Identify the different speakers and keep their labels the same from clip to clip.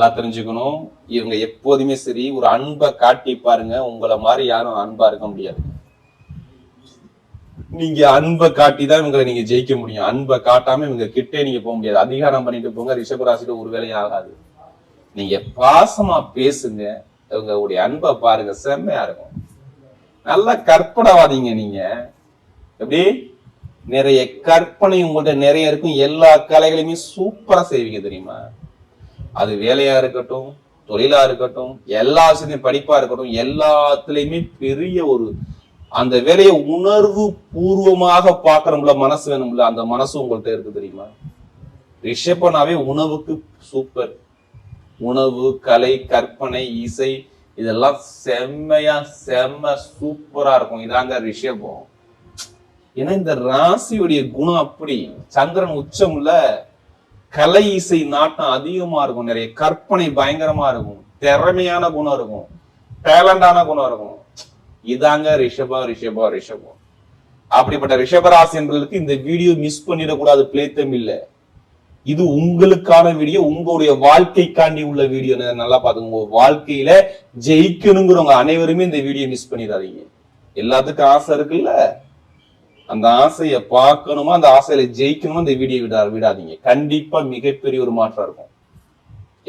Speaker 1: நல்லா தெரிஞ்சுக்கணும். இவங்க எப்போதுமே சரி ஒரு அன்பை காட்டி பாருங்க. உங்களை மாதிரி யாரும் அன்பா இருக்க முடியாது. நீங்க அன்பை காட்டி தான் இவங்களை நீங்க ஜெயிக்க முடியும். அன்பை காட்டாம இவங்க கிட்டே நீங்க போக முடியாது. அதிகாரம் பண்ணிட்டு போங்க ரிஷபராசிட்டு ஒரு வேலையும் ஆகாது. நீங்க பாசமா பேசுங்க. இவங்களுடைய அன்பை பாருங்க. செம்மையா இருக்கும். நல்லா கற்பனைவாதீங்க நீங்க. எப்படி? நிறைய கற்பனை உங்கள்ட்ட நிறைய இருக்கும். எல்லா கலைகளையுமே சூப்பரா செய்வீங்க தெரியுமா? அது வேலையா இருக்கட்டும் தொழிலா இருக்கட்டும் எல்லா விஷயத்தையும் படிப்பா இருக்கட்டும் எல்லாத்துலயுமே பெரிய ஒரு அந்த வேலையை உணர்வு பூர்வமாக பாக்குறோம்ல மனசு வேணும்ல அந்த மனசு உங்கள்கிட்ட இருக்கு தெரியுமா? ரிஷபனாவே உணவுக்கு சூப்பர் உணவு கலை கற்பனை இசை இதெல்லாம் செம்மையா செம்ம சூப்பரா இருக்கும். இதாங்க ரிஷபம். ஏன்னா இந்த ராசியுடைய குணம் அப்படி. சந்திரன் உச்சம்ல கலை இசை நாட்டம் அதிகமா இருக்கும் நிறைய. கற்பனை பயங்கரமா இருக்கும். திறமையான குணம் இருக்கும். டேலண்டான குணம் இருக்கும். இதாங்க ரிஷபா ரிஷபா ரிஷபம். அப்படிப்பட்ட ரிஷபராசி என்பதற்கு இந்த வீடியோ மிஸ் பண்ணிடக்கூடாது. பிளேத்தம் இல்லை. இது உங்களுக்கான வீடியோ உங்களுடைய வாழ்க்கைக்காண்டி உள்ள வீடியோ நல்லா பாத்துங்க உங்க வாழ்க்கையில ஜெயிக்கணுங்கிறவங்க அனைவருமே இந்த வீடியோ மிஸ் பண்ணிடாதீங்க. எல்லாத்துக்கும் ஆசை இருக்குல்ல? அந்த ஆசையை பார்க்கணுமா அந்த ஆசையில ஜெயிக்கணுமா அந்த வீடியோ விடா விடாதீங்க. கண்டிப்பா மிகப்பெரிய ஒரு மாற்றம் இருக்கும்.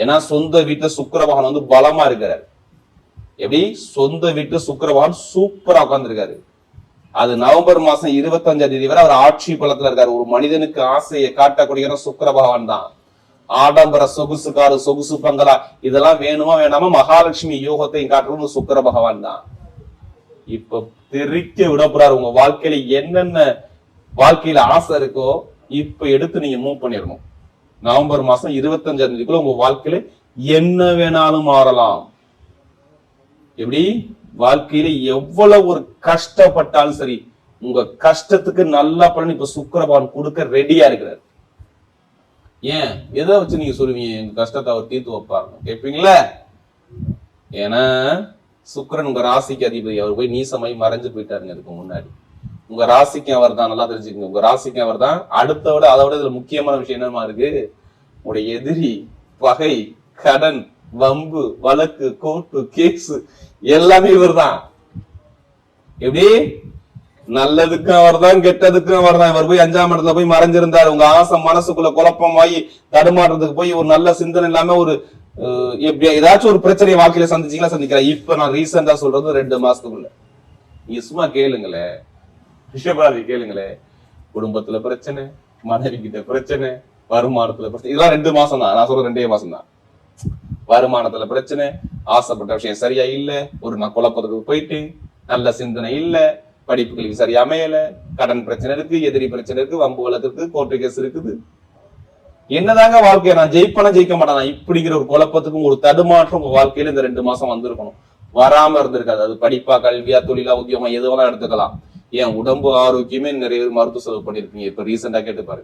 Speaker 1: ஏன்னா சொந்த வீட்டுல சுக்கிர வந்து பலமா இருக்கிறாரு. எப்படி? சொந்த வீட்டுல சுக்கிர சூப்பரா உட்கார்ந்துருக்காரு. அது நவம்பர் மாசம் இருபத்தஞ்சாம் தேதி வரை அவர் ஆட்சி பலத்துல இருக்காரு. ஒரு மனிதனுக்கு ஆசையை காட்டக்கூடிய சுக்கரபகவான் தான். ஆடம்பர சொகுசு காரு சொகுசு பங்களா இதெல்லாம் வேணுமா வேணாமா மகாலட்சுமி யோகத்தையும் காட்டுறது சுக்கர பகவான் தான். இப்ப தெரிக்க விட போறாரு உங்க வாழ்க்கையில என்னென்ன வாழ்க்கையில ஆசை இருக்கோ இப்ப எடுத்து நீங்க மூவ் பண்ணிடணும். நவம்பர் மாசம் இருபத்தஞ்சாம் தேதிக்குள்ள உங்க வாழ்க்கையில என்ன வேணாலும் மாறலாம். எப்படி? வாழ்க்கையில எவ்வளவு ஒரு கஷ்டப்பட்டாலும் சரி உங்க கஷ்டத்துக்கு நல்ல பலன் இப்ப சுக்கரபான் கொடுக்க ரெடியா இருக்கிறார். ஏன்? எதை வச்சு நீங்க சொல்லுவீங்க? எங்க கஷ்டத்தை அவர் தீர்த்து வைப்பாரு கேட்பீங்களா? ஏன்னா சுக்கிரன் உங்க ராசிக்கு அதிபதி அவர் போய் நீசமாய் மறைஞ்சு போயிட்டாருங்க இதுக்கு முன்னாடி. உங்க ராசிக்கு அவர் தான் நல்லா தெரிஞ்சுக்கங்க. உங்க ராசிக்கு அவர் தான். அடுத்த விட அதை விட இதுல முக்கியமான விஷயம் என்னமா இருக்கு? உங்களுடைய எதிரி பகை கடன் வம்பு வழக்கு கோர்ட்டு கேஸ் எல்லாமே இவர்தான் எப்படி? நல்லதுக்கும் அவர்தான் கெட்டதுக்கும் அவர்தான் இவர் போய் அஞ்சாம் இடத்துல போய் மறைஞ்சிருந்தாரு. உங்க ஆசை மனசுக்குள்ள குழப்பமாயி தடுமாற்றத்துக்கு போய் ஒரு நல்ல சிந்தனை இல்லாம ஒரு எப்படி ஏதாச்சும் ஒரு பிரச்சனையை வாழ்க்கையில சந்திச்சீங்களா சந்திக்கிறேன் இப்ப நான் ரீசெண்டா சொல்றது ரெண்டு மாசத்துக்குள்ள. நீங்க சும்மா கேளுங்களேன் ரிஷபாதி கேளுங்களேன் குடும்பத்துல பிரச்சனை மனைவி கிட்ட பிரச்சனை வருமானத்துல பிரச்சனை. இதெல்லாம் ரெண்டு மாசம் தான் நான் சொல்றது ரெண்டே மாசம் தான் வருமானத்துல பிரச்சனை ஆசைப்பட்ட விஷயம் சரியா இல்ல ஒரு நான் குழப்பத்துக்கு போயிட்டு நல்ல சிந்தனை இல்ல படிப்புகளுக்கு சரியா அமையல கடன் பிரச்சனை இருக்கு எதிரி பிரச்சனை இருக்கு வம்பு வழக்கு இருக்கு கோர்ட்டு கேஸ் இருக்குது. என்னதாங்க வாழ்க்கையை நான் ஜெயிப்பனா ஜெயிக்க மாட்டேன்? இப்படிங்கிற ஒரு குழப்பத்துக்கும் ஒரு தடுமாற்றம் உங்க வாழ்க்கையில இந்த ரெண்டு மாசம் வந்திருக்கணும். வராம இருந்திருக்காது. அது படிப்பா கல்வியா தொழிலா உத்தியோகமா எது வேணா எடுத்துக்கலாம். ஏன் உடம்பு ஆரோக்கியமே நிறைய பேர் மருத்துவ செலவு பண்ணிருக்கீங்க இப்ப ரீசெண்டா கேட்டு பாரு.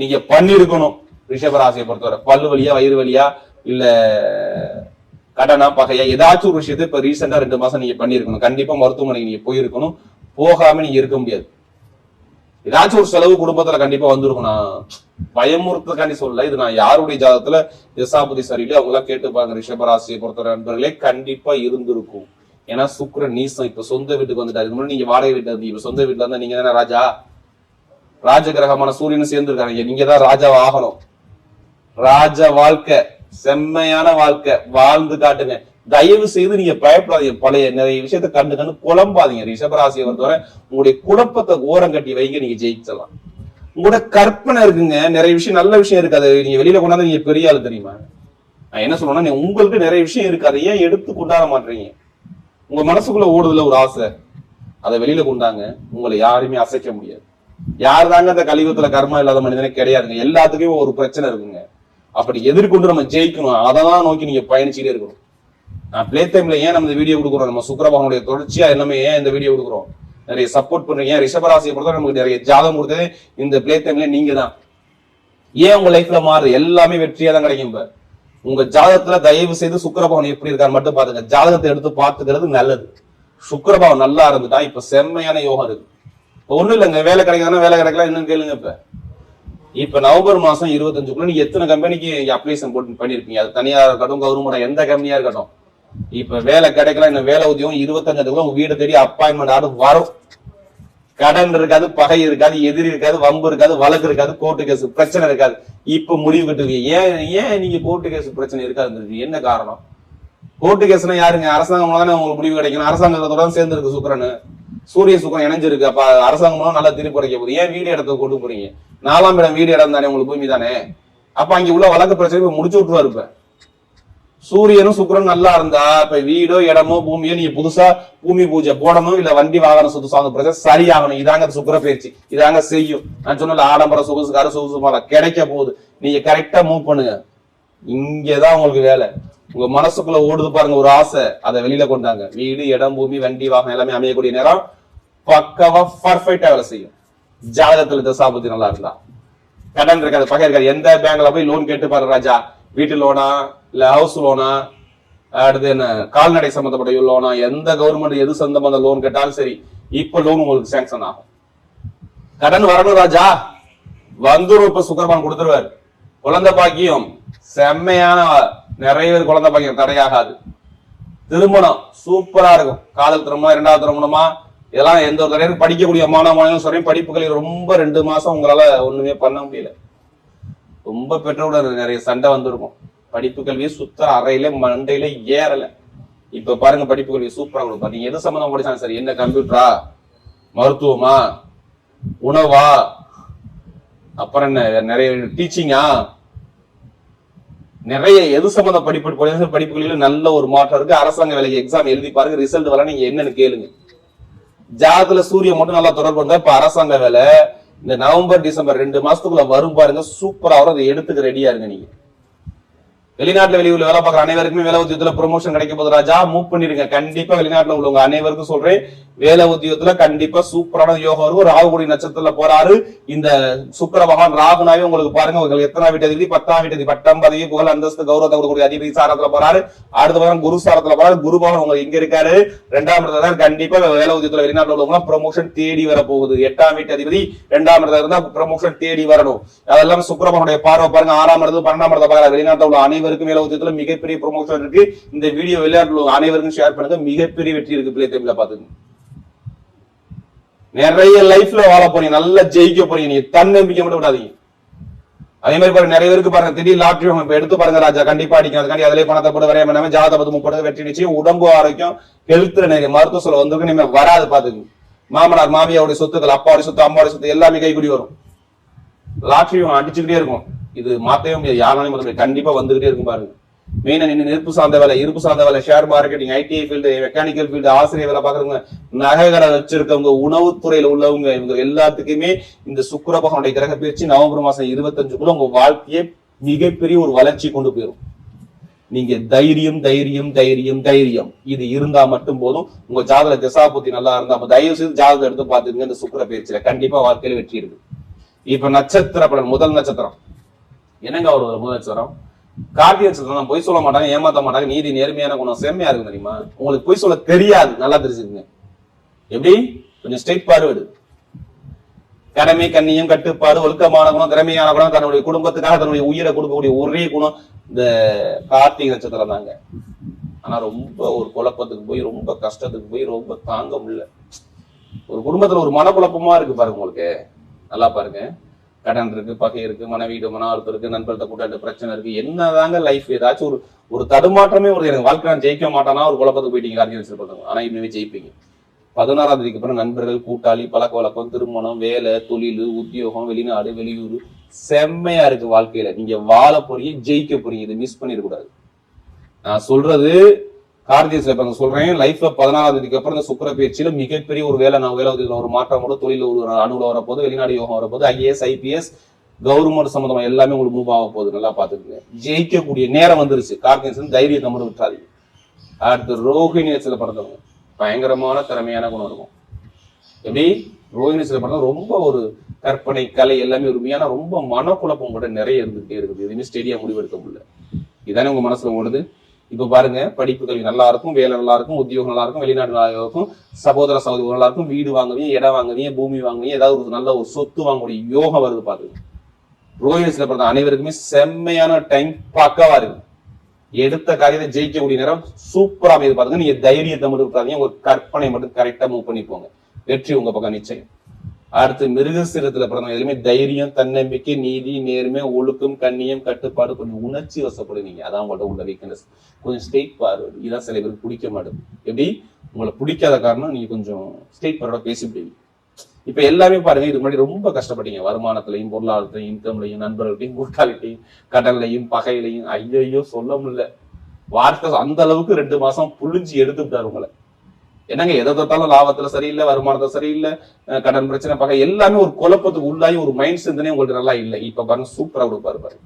Speaker 1: நீங்க பண்ணிருக்கணும் ரிஷபராசியை பொறுத்தவரை. பல்லு வழியா வயிறு வழியா இல்ல கடனா பகையா ஏதாச்சும் ஒரு விஷயத்த இப்ப ரீசெண்டா ரெண்டு மாசம் நீங்க பண்ணிருக்கணும் கண்டிப்பா மருத்துவமனைக்கு நீங்க போயிருக்கணும். போகாம நீங்க இருக்க முடியாது. ஏதாச்சும் ஒரு செலவு குடும்பத்துல கண்டிப்பா வந்திருக்கும். நான் பயமுறுத்தக்காண்டி சொல்லல. இது நான் யாருடைய ஜாதத்துல திசாபதி சரியில்லை. அவங்க எல்லாம் கேட்டு பாருங்க ரிஷபராசியை பொறுத்த நண்பர்களே கண்டிப்பா இருந்திருக்கும். ஏன்னா சுக்கிரன் நீசம். இப்ப சொந்த வீட்டுக்கு வந்துட்டாரு. இதுக்கு முன்னாடி நீங்க வாடகை வீட்டுல இருந்தீங்க. இப்ப சொந்த வீட்டுல இருந்தா நீங்க தானே ராஜா? ராஜ கிரகமான சூரியன் சேர்ந்திருக்காங்க நீங்க தான் ராஜாவா ஆகணும். ராஜ வாழ்க்கை. செம்மையான வாழ்க்கை. வாழ்ந்து காட்டுங்க. தயவு செய்து நீங்க பயப்படாதீங்க. பழைய நிறைய விஷயத்த கண்டு கண்டு குழம்பாதீங்க. ரிஷபராசியை பொறுத்தவரை உங்களுடைய குழப்பத்தை ஓரம் கட்டி வைங்க நீங்க ஜெயிச்சலாம் உங்களோட கற்பனை இருக்குங்க. நிறைய விஷயம் நல்ல விஷயம் இருக்காது. நீங்க வெளியில கொண்டாந்து நீங்க பெரிய ஆளு தெரியுமா? நான் என்ன சொல்றேன்னா நீ- உங்களுக்கு நிறைய விஷயம் இருக்காது. ஏன் எடுத்து கொண்டாட மாட்டீங்க உங்க மனசுக்குள்ள ஓடுதுல ஒரு ஆசை. அதை வெளியில கொண்டாங்க. உங்களை யாருமே அசைக்க முடியாது. யார் தாங்க அந்த கலியுகத்துல கர்மா இல்லாத மனிதனே கிடையாதுங்க. எல்லாத்துக்கும் ஒரு பிரச்சனை இருக்குங்க. அப்படி எதிர்கொண்டு நம்ம ஜெயிக்கணும். அதை தான் நோக்கி நீங்க பயணிச்சுட்டே இருக்கணும். நான் பிளே டைம்ல ஏன் நம்ம இந்த வீடியோ கொடுக்குறோம்? நம்ம சுக்கரபகனுடைய தொடர்ச்சியா எல்லாமே ஏன் இந்த வீடியோ கொடுக்குறோம்? நிறைய சப்போர்ட் பண்றீங்க. ஏன் ரிஷபராசியை பொறுத்த நமக்கு நிறைய ஜாதகம் கொடுத்தது இந்த பிளே டைம்ல நீங்க தான். ஏன் உங்க லைஃப்ல மாறுது? எல்லாமே வெற்றியா தான் கிடைக்கும் இப்ப. உங்க ஜாதகத்துல தயவு செய்து சுக்கிரபவன் எப்படி இருக்கான்னு மட்டும் பாத்துங்க. ஜாதகத்தை எடுத்து பாத்துக்கிறது நல்லது. சுக்கிரபவன் நல்லா இருந்துட்டா இப்ப செம்மையான யோகம் இருக்கு. இப்ப ஒண்ணும் இல்லைங்க. வேலை கிடைக்காதுன்னா வேலை கிடைக்கலாம் என்னன்னு கேளுங்க இப்ப. இப்ப நவம்பர் மாசம் இருபத்தஞ்சுக்குள்ள நீங்க எத்தனை கம்பெனிக்கு அப்ளிகேஷன் போட்டு பண்ணிருப்பீங்க? அது தனியார் இருக்கட்டும் கவர்மெண்ட் எந்த கம்பெனியா இருக்கட்டும். இப்ப வேலை கிடைக்கல இந்த வேலை உத்தியோகம் இருபத்தஞ்சாயிரத்துக்குள்ள உங்க வீடு தேடி அப்பாயின்மெண்ட் ஆர்டர் வரும். கடன் இருக்காது பகை இருக்காது எதிரி இருக்காது வம்பு இருக்காது வழக்கு இருக்காது கோர்ட்டு கேஸ் பிரச்சனை இருக்காது. இப்ப முடிவு கட்டுவீங்க. ஏன் ஏன் நீங்க கோர்ட்டு கேஸ் பிரச்சனை இருக்காது என்ன காரணம்? கோர்ட்டு கேஸ்னா யாருங்க? அரசாங்கம் தானே உங்களுக்கு முடிவு கிடைக்கணும். அரசாங்கத்தோட சேர்ந்து இருக்கு சுக்கரன். சூரிய சுக்கரன் இணைஞ்சிருக்கு. அப்ப அரசாங்கம் நல்லா திருப்பி குறைக்க போகுது. ஏன் வீடு இடத்துக்கு கொண்டு போறீங்க? நாலாம் இடம் வீடு இடம் தானே உங்களுக்கு பூமி தானே? அப்ப அங்க உள்ள வழக்கு பிரச்சனை முடிச்சு விட்டுருவா இருப்பேன் சூரியனும் சுக்கிரனும் நல்லா இருந்தா இப்ப வீடோ இடமோ பூமியோ நீங்க புதுசா பூமி பூஜை போடணும் இல்ல வண்டி வாகனம் சுத்து சார்ந்த பிரச்சனை சரியாகணும். இதாங்க சுக்கிர பயிற்சி இதாங்க செய்யும். நான் சொன்ன ஆடம்பர சொகுசுக்கார சொகுசுமால கிடைக்க போகுது. நீங்க கரெக்டா மூவ் பண்ணுங்க. இங்கதான் உங்களுக்கு வேலை. உங்க மனசுக்குள்ள ஓடுது பாருங்க ஒரு ஆசை. அதை வெளியில கொண்டாங்க வீடு இடம் பூமி வண்டி வாகனம் எல்லாமே அமையக்கூடிய நேரம் பக்கவா பர்ஃபெக்டா வேலை செய்யும். ஜாதகத்துல தசாபதி நல்லா இருந்தா. கடன் இருக்காது பகை இருக்காது. எந்த பேங்க்ல போய் லோன் கேட்டு பாரு ராஜா. வீட்டு லோனா இல்ல ஹவுஸ் லோனா அடுத்து என்ன? கால்நடை சம்பந்தப்பட்ட லோனா எந்த கவர்மெண்ட் எது சம்பந்த லோன் கேட்டாலும் சரி இப்ப லோன் உங்களுக்கு சேங்ஷன் ஆகும். கடன் வரணும் ராஜா. வந்துரும் இப்ப சுக்கரபான் கொடுத்துருவாரு. குழந்தை பாக்கியம் செம்மையான நிறைய பேர் குழந்தை பாக்கியம் தடையாகாது. திருமணம் சூப்பரா இருக்கும். காதல் திருமணம் இரண்டாவது திருமணமா? இதெல்லாம் எந்த ஒரு தடையும் படிக்கக்கூடிய மாணவ மாணவன் சொல்றேன் படிப்புகளில் ரொம்ப ரெண்டு மாசம் உங்களால ஒண்ணுமே பண்ண முடியல. ரொம்ப பெற்றோட நிறைய சண்டை வந்திருக்கும். படிப்பு கல்வியை சுத்தர அறையில மண்டையில ஏறல. இப்ப பாருங்க படிப்பு கல்வி சூப்பரா கொடுப்பா நீங்க எது சம்பந்தம் படிச்சாலும் சரி என்ன கம்ப்யூட்டரா மருத்துவமா? உணவா? அப்புறம் என்ன நிறைய டீச்சிங்கா நிறைய எது சம்பந்த படிப்பு படிப்பு- நல்ல ஒரு மாற்றம் இருக்கு. அரசாங்க வேலைக்கு எக்ஸாம் எழுதி பாருங்க ரிசல்ட் வர நீங்க என்னன்னு கேளுங்க. ஜாதகத்துல சூரியன் மட்டும் நல்லா தொடர்பு இருந்தா இப்ப அரசாங்க வேலை இந்த நவம்பர் டிசம்பர் ரெண்டு மாசத்துக்குள்ள வரும் பாருங்க சூப்பரா வரும். அதை எடுத்துக்க ரெடியா இருங்க நீங்க. வெளிநாட்டுல வெளியூர்ல வேலை பார்க்குற அனைவருக்குமே வேலை உத்தியோகத்துல ப்ரொமோஷன் கிடைக்க போது ராஜா. மூவ் பண்ணிருங்க கண்டிப்பா வெளிநாட்டுல உள்ளவங்க அனைவருக்கும் சொல்றேன். வேலை உத்தியோகத்துல கண்டிப்பா சூப்பரான யோகம் இருக்கும் ராகுகுடி நட்சத்திரத்துல போறாரு. இந்த சுக்கர பகவான் ராகுனாவே உங்களுக்கு பாருங்க உங்களுக்கு எத்தனாம் வீட்டு அதிபதி பத்தாம் வீட்டு அதிபதி பட்டம் பதவி புகழ் அந்தஸ்து கௌரவத்தை கொடுக்கக்கூடிய அதிபதி சாரத்துல போறாரு. அடுத்த வாரம் குரு சாரத்துல போறாரு. குரு பகவான் உங்களுக்கு எங்க இருக்காரு. ரெண்டாம் இடத்துல தான் கண்டிப்பா வேலை உத்தியோகத்துல வெளிநாட்டுல உள்ளவங்க ப்ரொமோஷன் தேடி வர போகுது. எட்டாம் வீட்டு அதிபதி ரெண்டாம் இடத்துல இருந்தா ப்ரொமோஷன் தேடி வரணும். அதெல்லாம் சுக்கிரபகனுடைய பார்வை பாருங்க. ஆறாம் இடத்துல பன்னெண்டாம் இடத்துல பாருங்க வெளிநாட்டுல உள்ள அனைவருக்கும் வேலை உத்தியோகத்துல மிகப்பெரிய ப்ரொமோஷன் இருக்கு. இந்த வீடியோ விளையாட்டு அனைவருக்கும் ஷேர் பண்ணுங்க. மிகப்பெரிய வெற்றி இருக்கு பிள்ளை தமிழ்ல பாத்துங்க நிறைய லைஃப்ல வாழ போறீங்க. நல்லா ஜெயிக்க போறீங்க. நீங்க தன்னம்பிக்கை மட்டும் விடாதீங்க. அதே மாதிரி பாருங்க நிறைய பேருக்கு பாருங்க திடீர் லாட்ரி இப்ப எடுத்து பாருங்க ராஜா கண்டிப்பா அடிக்கும். அதுக்காண்டி அதிலே பணத்தை போட வரைய பண்ணாம ஜாதக பத்து முப்பது வெற்றி நிச்சயம். உடம்பு ஆரோக்கியம் ஹெல்த்ல நிறைய மருத்துவ சொல்ல வந்திருக்கு இனிமே வராது பாத்துங்க மாமனார் மாமியாவுடைய சொத்துக்கள் அப்பாவுடைய சொத்து அம்மாவுடைய சொத்து எல்லாமே கைக்குடி வரும். லாட்ரி அடிச்சுக்கிட்டே இருக்கும். இது மாத்தவே முடியாது. யாராலையும் மாத்த முடியாது. கண்டிப்பா வந்துகிட்டே இருக்கும் பாருங்க. மெயினா நின்று நெருப்பு சார்ந்த வேலை இருப்பு சார்ந்த வேலை share marketing IT field mechanical field ஆசிரியர் வேலை பாக்குறவங்க நகைகடை வச்சிருக்கவங்க உணவுத்துறையில உள்ளவங்க இவங்க எல்லாத்துக்குமே இந்த சுக்கர பகவானுடைய கிரக பயிற்சி நவம்பர் மாசம் இருபத்தஞ்சுக்குள்ள உங்க வாழ்க்கையை மிகப்பெரிய ஒரு வளர்ச்சி கொண்டு போயிடும். நீங்க தைரியம் தைரியம் தைரியம் தைரியம். இது இருந்தா மட்டும் போதும். உங்க ஜாதக திசாபுத்தி நல்லா இருந்தா அப்ப தயவு செய்து ஜாதகம் எடுத்து பாத்துக்கங்க இந்த சுக்கிர பயிற்சியில. கண்டிப்பா வாழ்க்கையில வெற்றி இருக்கு. இப்ப நட்சத்திர பலன் முதல் நட்சத்திரம். என்னங்க ஒரு முதல் நட்சத்திரம் கார்த்திகை நட்சத்திரம் பொய் சொல்ல மாட்டாங்க ஏமாத்த மாட்டாங்க நீதி நேர்மையான குணம் செம்மையா இருக்கும் தெரியுமா? உங்களுக்கு பொய் சொல்ல தெரியாது நல்லா தெரிஞ்சுக்கங்க. எப்படி? கொஞ்சம் ஸ்ட்ரெயிட் பார்வர்டு கடமை கண்ணியம் கட்டுப்பாடு ஒழுக்கமான குணம் திறமையான குணம் தன்னுடைய குடும்பத்துக்காக தன்னுடைய உயிரை கொடுக்கக்கூடிய ஒரே குணம் இந்த கார்த்திகை நட்சத்திரம் தாங்க. ஆனா ரொம்ப ஒரு குழப்பத்துக்கு போய் ரொம்ப கஷ்டத்துக்கு போய் ரொம்ப தாங்க முடியல. ஒரு குடும்பத்துல ஒரு மனக்குழப்பமா இருக்கு பாருங்க உங்களுக்கு. நல்லா பாருங்க. கடன் இருக்கு பகை இருக்கு மனைவியிட மன அழுத்தம் இருக்கு நண்பர்கள்ட்ட கூட்டாட்டு பிரச்சனை இருக்கு என்னதாங்க லைஃப் ஏதாச்சும் ஒரு ஒரு தடுமாற்றமே ஒரு எனக்கு வாழ்க்கை நான் ஜெயிக்க மாட்டானா ஒரு குழப்பத்துக்கு போயிட்டீங்க கார்த்திகை நட்சத்திரம் ஆனா இனிமே ஜெயிப்பீங்க. பதினாறாம் தேதிக்கு அப்புறம் நண்பர்கள் கூட்டாளி பழக்க வழக்கம் திருமணம் வேலை தொழில் உத்தியோகம் வெளிநாடு வெளியூர் செம்மையா இருக்கு வாழ்க்கையில. நீங்க வாழ போறீங்க ஜெயிக்க போறீங்க இதை மிஸ் பண்ணிடக்கூடாது நான் சொல்றது கார்த்திகை சிலப்பங்க சொல்றேன் லைஃப்ல பதினாறாம் தேதிக்கு அப்புறம் இந்த சுக்கர பயிற்சியில மிகப்பெரிய ஒரு வேலை நான் வேலை ஒரு மாற்றம் கூட தொழில ஒரு அணுகுல வரப்போது வெளிநாடு யோகம் வரப்போது ஐஏஎஸ் ஐபிஎஸ் கவர்மெண்ட் சம்பந்தமா எல்லாமே உங்களுக்கு மூவ் ஆக போகுது நல்லா பாத்துக்கங்க ஜெயிக்கக்கூடிய நேரம் வந்துருச்சு. கார்த்திகை தைரியத்தை மட்டும் விட்டுறாதீங்க. அடுத்து ரோஹிணி நட்சத்திரத்துல பயங்கரமான திறமையான குணம் இருக்கும். எப்படி? ரோஹிணி நட்சத்திரத்துல ரொம்ப ஒரு கற்பனை கலை எல்லாமே உரிமையான ரொம்ப மனக்குழப்பம் கூட நிறைய இருந்துகிட்டே இருக்குது. எதுவுமே ஸ்டெடியா முடிவெடுக்க முடியல. இதானே உங்க மனசுல ஓடுது? இப்ப பாருங்க படிப்பு கல்வி நல்லா இருக்கும் வேலை நல்லா இருக்கும் உத்தியோகம் நல்லா இருக்கும் வெளிநாடு நல்லா இருக்கும் சகோதர சகோதரி நல்லா இருக்கும் வீடு வாங்குவீங்க இடம் வாங்குவீங்க பூமி வாங்குவீங்க ஏதாவது ஒரு நல்ல ஒரு சொத்து வாங்கக்கூடிய யோகம் வருது பாருங்க. ரோஹில்ஸ்ல பிறந்த அனைவருக்குமே செம்மையான டைம் பக்கவா இருக்கு எடுத்த காரியத்தை ஜெயிக்கக்கூடிய நேரம் சூப்பரா அமைது பாருங்க. நீங்க தைரியத்தை மட்டும் விட்டுறாதீங்க. உங்க கற்பனை மட்டும் கரெக்டா மூவ் பண்ணி போங்க வெற்றி உங்க பக்கம் நிச்சயம். அடுத்து மிருகசீரத்துல பிறந்தவங்க எதுவுமே தைரியம் தன்னம்பிக்கை நீதி நேர்மை ஒழுக்கம் கண்ணியம் கட்டுப்பாடு கொஞ்சம் உணர்ச்சி வசப்படுவீங்க அதான் உங்கள்ட்ட உள்ள வீக்னஸ் கொஞ்சம் ஸ்டேட் பாரு இதான் சில பேருக்கு பிடிக்க மாட்டேது எப்படி? உங்களை பிடிக்காத காரணம் நீங்க கொஞ்சம் ஸ்டேட் பாரோட பேசிவிடுவீங்க இப்ப எல்லாமே பாருங்க இது முன்னாடி ரொம்ப கஷ்டப்பட்டீங்க. வருமானத்திலையும் பொருளாதாரத்திலையும் இன்கம்லையும் நண்பர்களையும் கூட்டாளிட்டையும் கடன்லையும் பகையிலையும் ஐயையோ சொல்ல முடியல. வார்த்தை அந்த அளவுக்கு ரெண்டு மாசம் புழிஞ்சு எடுத்துட்டாரு உங்களை. என்னங்க எதை தொட்டாலும் லாபத்துல சரியில்லை வருமானத்துல சரியில்லை கடன் பிரச்சனை பார்க்க எல்லாமே ஒரு குழப்பத்துக்கு உள்ளாகி ஒரு மைண்ட் சிந்தனை உங்களுக்கு நல்லா இல்லை. இப்ப பாருங்க சூப்பரா கொடுப்பாரு பாருங்க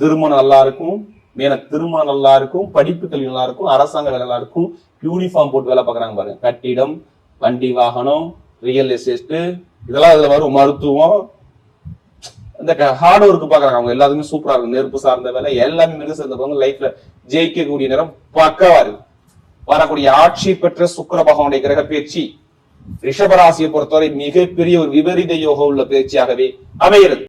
Speaker 1: திருமணம் நல்லா இருக்கும் மேல திருமணம் நல்லா இருக்கும் படிப்பு கல்வி நல்லா இருக்கும் அரசாங்க வேலை நல்லா இருக்கும் யூனிஃபார்ம் போட்டு வேலை பார்க்குறாங்க பாருங்க. கட்டிடம் வண்டி வாகனம் ரியல் எஸ்டேட் இதெல்லாம் இதுல வரும் மருத்துவம் இந்த ஹார்ட் ஒர்க் பாக்குறாங்க அவங்க. எல்லாத்துக்குமே சூப்பரா இருக்கும். நெருப்பு சார்ந்த வேலை எல்லாமே மிக சிறந்தவங்க லைஃப்ல ஜெயிக்கக்கூடிய நேரம் பக்கவா இருக்கு வரக்கூடிய ஆட்சி பெற்ற சுக்கர பகவானுடைய கிரக பேச்சு ரிஷபராசியை பொறுத்தவரை மிகப்பெரிய ஒரு விபரீத யோகம் உள்ள பேச்சியாகவே அமைகிறது.